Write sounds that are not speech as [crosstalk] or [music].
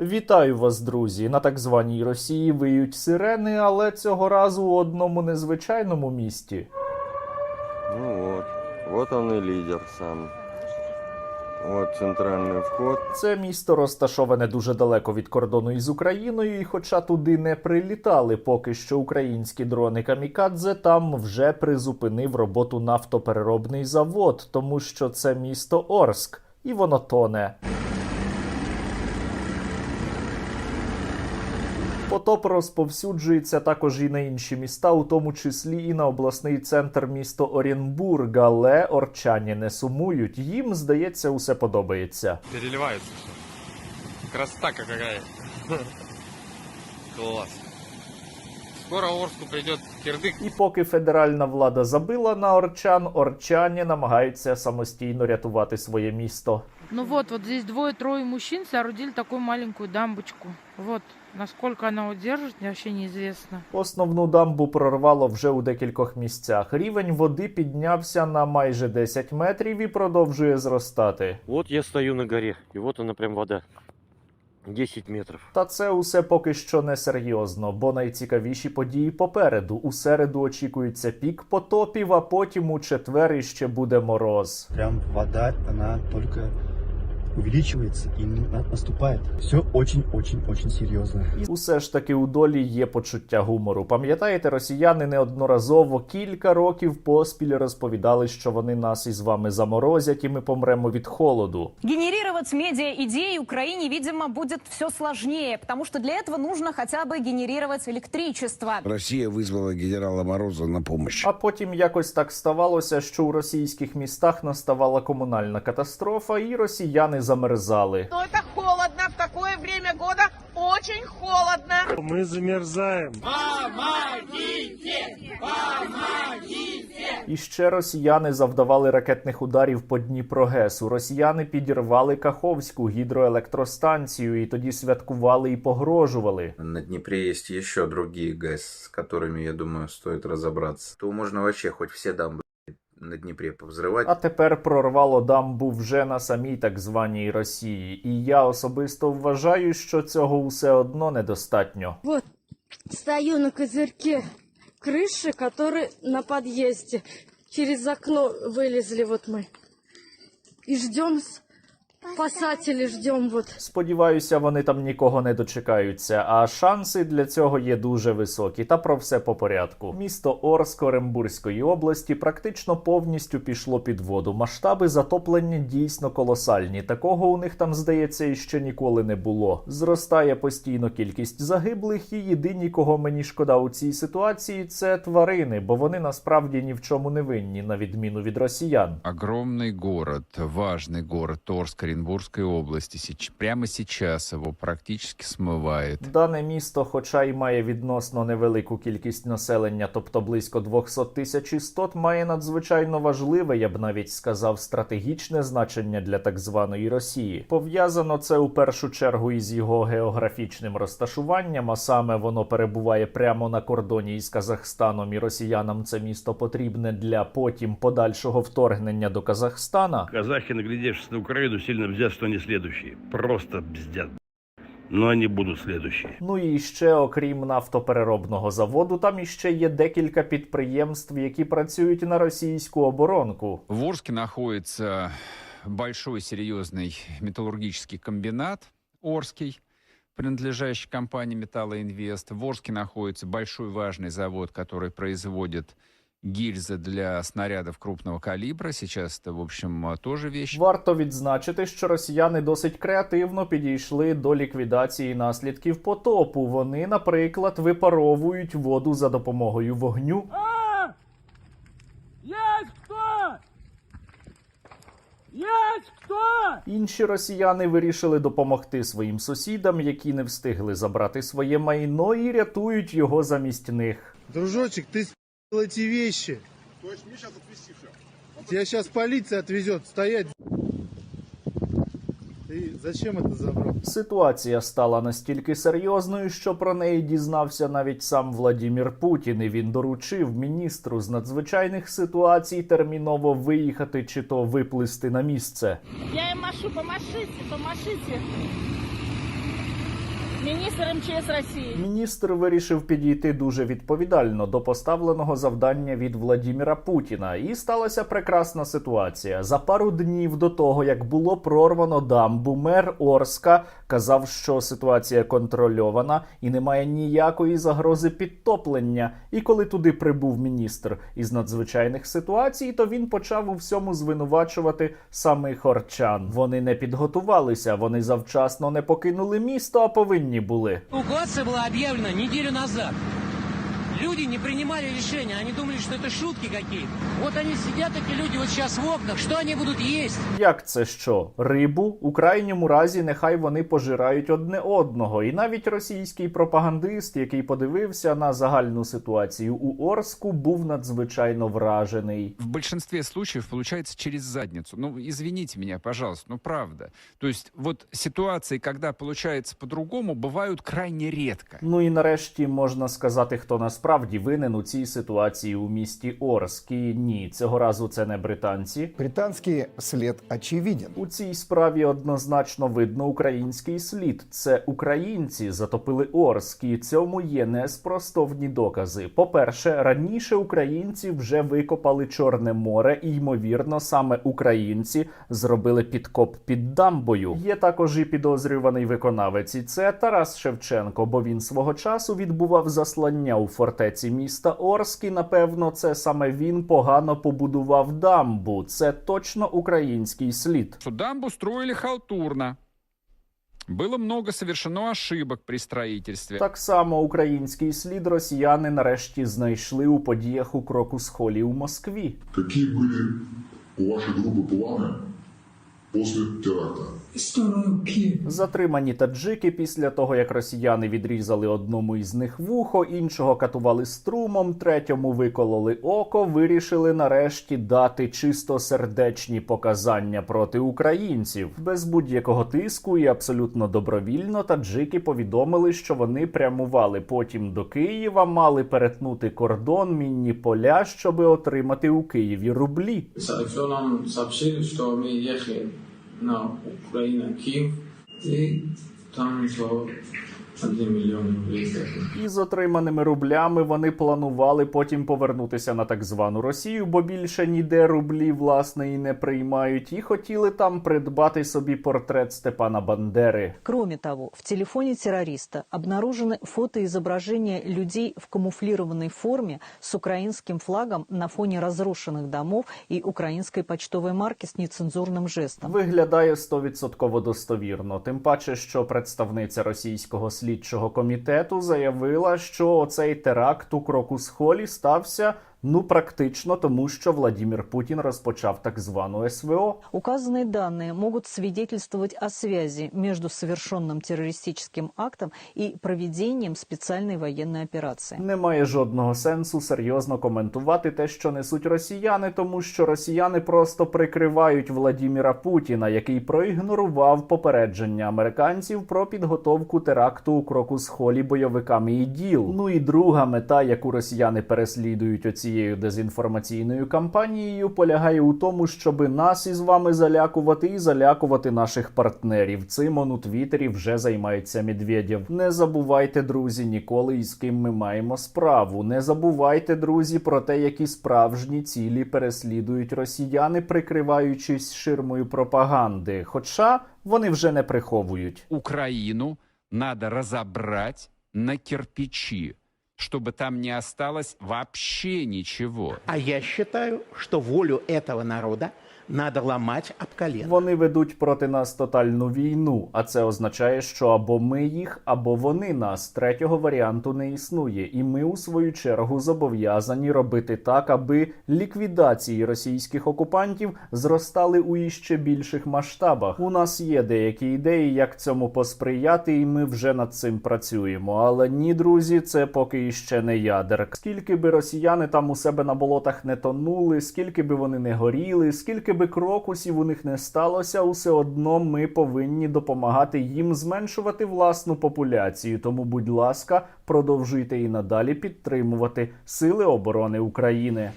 Вітаю вас, друзі! На так званій Росії виють сирени, але цього разу у одному незвичайному місті. Ну вот, вот он и лидер сам. Вот центральный вход. Це місто розташоване дуже далеко від кордону із Україною, і хоча туди не прилітали поки що українські дрони Камікадзе, там вже призупинив роботу нафтопереробний завод, тому що це місто Орск, і воно тоне. Потоп розповсюджується також і на інші міста, у тому числі і на обласний центр місто Оренбург, але орчані не сумують. Їм, здається, усе подобається. Переливається все. Красота какая. [laughs] Класс. Скоро Орску придет кирдык. І поки федеральна влада забила на орчан, орчані намагаються самостійно рятувати своє місто. Ну вот, вот здесь двое-трое мужчин соорудили такую маленькую дамбочку. Вот, насколько она удержит, вообще неизвестно. Основну дамбу прорвало вже у декількох місцях. Рівень води піднявся на майже 10 метрів і продовжує зростати. Вот я стою на горе, и вот она прям вода. 10 метрів. Та це усе поки що не серйозно, бо найцікавіші події попереду. У середу очікується пік потопів, а потім у четвер іще буде мороз. Прям вода, она только увеличивается и на- наступает. Все очень-очень-очень серьезно. І усе ж таки у долі є почуття гумору. Пам'ятаєте, росіяни неодноразово кілька років поспіль розповідали, що вони нас із вами заморозять, і ми помремо від холоду. Генерировать медиа-идеи Украине, видимо, будет все сложнее, потому что для этого нужно хотя бы генерировать электричество. Россия вызвала генерала Мороза на помощь. А потім якось так ставалося, що у російських містах наставала комунальна катастрофа, і росіяни замерзали. Но это холодно, в такое время года очень холодно. Мы замерзаем. І ще росіяни завдавали ракетних ударів по Дніпрогесу. Росіяни підірвали Каховську гідроелектростанцію, і тоді святкували і погрожували. На Днепре есть еще другие ГЭС, с которыми, я думаю, стоит разобраться. То можно вообще хоть все дамбы на Днепре повзрывать. А тепер прорвало дамбу вже на самій так званій Росії. І я особисто вважаю, що цього усе одно недостатньо. Стою на козырьке крыши, который на подъезде. Через окно вылезли вот мы. И ждем спасателей, ждем вот. Сподіваюся, вони там нікого не дочекаються, а шанси для цього є дуже високі. Та про все по порядку. Місто Орск Оренбурзької області практично повністю пішло під воду. Масштаби затоплення дійсно колосальні. Такого у них там, здається, іще ніколи не було. Зростає постійно кількість загиблих, і єдині, кого мені шкода у цій ситуації, це тварини, бо вони насправді ні в чому не винні, на відміну від росіян. Огромный город, важный город Торск Оренбургской области. Сеч- Прямо сейчас его практически смывает. Дане місто, хоча й має відносно невелику кількість населення, тобто близько 200 тисяч істот, має надзвичайно важливе, я б навіть сказав, стратегічне значення для так званої Росії. Пов'язано це у першу чергу із його географічним розташуванням, а саме воно перебуває прямо на кордоні із Казахстаном, і росіянам це місто потрібне для потім подальшого вторгнення до Казахстана. Казахи, наглядевшись на Украину, сильно бздят, что они следующие. Просто бздят. Но они будут следующие. Ну і ще, окрім нафтопереробного заводу, там іще є декілька підприємств, які працюють на російську оборонку. В Орске находится большой серьезный металлургический комбинат Орский, принадлежащий компании «Металлоинвест». В Орске находится большой важный завод, который производит гильзы для снарядов крупного калибра. Сейчас это, в общем, тоже вещь. Варто відзначити, що росіяни досить креативно підійшли до ліквідації наслідків потопу. Вони, наприклад, випаровують воду за допомогою вогню. Есть кто? Есть кто? Інші росіяни вирішили допомогти своїм сусідам, які не встигли забрати своє майно, і рятують його замість них. Дружочек, ты с***л эти вещи. Тебя сейчас полиция отвезет. Стоять. Ты зачем это забрал? Ситуація стала настільки серйозною, що про неї дізнався навіть сам Владімір Путін. І він доручив міністру з надзвичайних ситуацій терміново виїхати чи то виплисти на місце. Я им машу, помашите, помашите. министр МЧС России. Міністр вирішив підійти дуже відповідально до поставленого завдання від Владіміра Путіна, і сталася прекрасна ситуація. За пару днів до того, як було прорвано дамбу, мер Орска казав, що ситуація контрольована і немає ніякої загрози підтоплення. І коли туди прибув міністр із надзвичайних ситуацій, то він почав у всьому звинувачувати самих орчан. Вони не підготувалися, вони завчасно не покинули місто, а повинні були. Эвакуация была объявлена неделю назад. Люди не принимали решения, они думали, что это шутки какие-то. Вот они сидят, эти люди, вот сейчас в окнах, что они будут есть? Як це що? Рибу? У крайньому разі нехай вони пожирають одне одного. І навіть російський пропагандист, який подивився на загальну ситуацію у Орску, був надзвичайно вражений. В большинстве случаев получается через задницу. Ну, извините меня, пожалуйста, ну правда. То есть вот ситуации, когда получается по-другому, бывают крайне редко. Ну і нарешті можна сказати, хто насправді винен у цій ситуації у місті Орск. І ні, цього разу це не британці. Британский след очевиден. У цій справі однозначно видно український слід. Це українці затопили Орск, і цьому є неспростовні докази. По-перше, раніше українці вже викопали Чорне море, і ймовірно, саме українці зробили підкоп під дамбою. Є також і підозрюваний виконавець, і це Тарас Шевченко, бо він свого часу відбував заслання у фортеці міста Орск. І, напевно, це саме він погано побудував дамбу. Це точно український слід. Что дамбу строили халтурно. Было много совершено ошибок при строительстве. Так само український слід росіяни нарешті знайшли у подіях у Крокус-холі у Москві. Какие были у вашей группы планы после теракта? Затримані таджики після того, як росіяни відрізали одному із них вухо, іншого катували струмом, третьому викололи око, вирішили нарешті дати чистосердечні показання проти українців. Без будь-якого тиску і абсолютно добровільно таджики повідомили, що вони прямували потім до Києва, мали перетнути кордон, мінні поля, щоби отримати у Києві рублі. Все нам сообщили, что мы ехали на Украину, Киев, и там за 1 миллион рублей. І з отриманими рублями вони планували потім повернутися на так звану Росію, бо більше ніде рублі власне і не приймають, і хотіли там придбати собі портрет Степана Бандери. Кроме того, в телефоне террориста обнаружены фотоизображения людей в камуфлированной форме с украинским флагом на фоне разрушенных домов и украинской почтовой марки с нецензурным жестом. Виглядає стовідсотково достовірно. Тим паче, що представниця російського слідчого комітету заявила, що оцей теракт у Крокус-холі стався ну практично тому, що Владімір Путін розпочав так звану СВО. Указанные данные могут свидетельствовать о связи между совершенным террористическим актом и проведением специальной военной операции. Немає жодного сенсу серйозно коментувати те, що несуть росіяни, тому що росіяни просто прикривають Владіміра Путіна, який проігнорував попередження американців про підготовку теракту у Крокус-холі бойовиками ІДІЛ. Ну і друга мета, яку росіяни переслідують оцією дезінформаційною кампанією, полягає у тому, щоби нас із вами залякувати і залякувати наших партнерів. Цим он у Твіттері вже займається Медведєв. Не забувайте, друзі, ніколи із ким ми маємо справу. Не забувайте, друзі, про те, які справжні цілі переслідують росіяни, прикриваючись ширмою пропаганди. Хоча вони вже не приховують. Украину надо разобрать на кирпичи, чтобы там не осталось вообще ничего. А я считаю, что волю этого народа надо ломать об колено. Вони ведуть проти нас тотальну війну, а це означає, що або ми їх, або вони нас. Третього варіанту не існує, і ми у свою чергу зобов'язані робити так, аби ліквідації російських окупантів зростали у іще більших масштабах. У нас є деякі ідеї, як цьому посприяти, і ми вже над цим працюємо. Але ні, друзі, це поки іще не ядерк. Скільки би росіяни там у себе на болотах не тонули, скільки би вони не горіли, скільки би крокусів у них не сталося, усе одно ми повинні допомагати їм зменшувати власну популяцію. Тому, будь ласка, продовжуйте і надалі підтримувати Сили оборони України.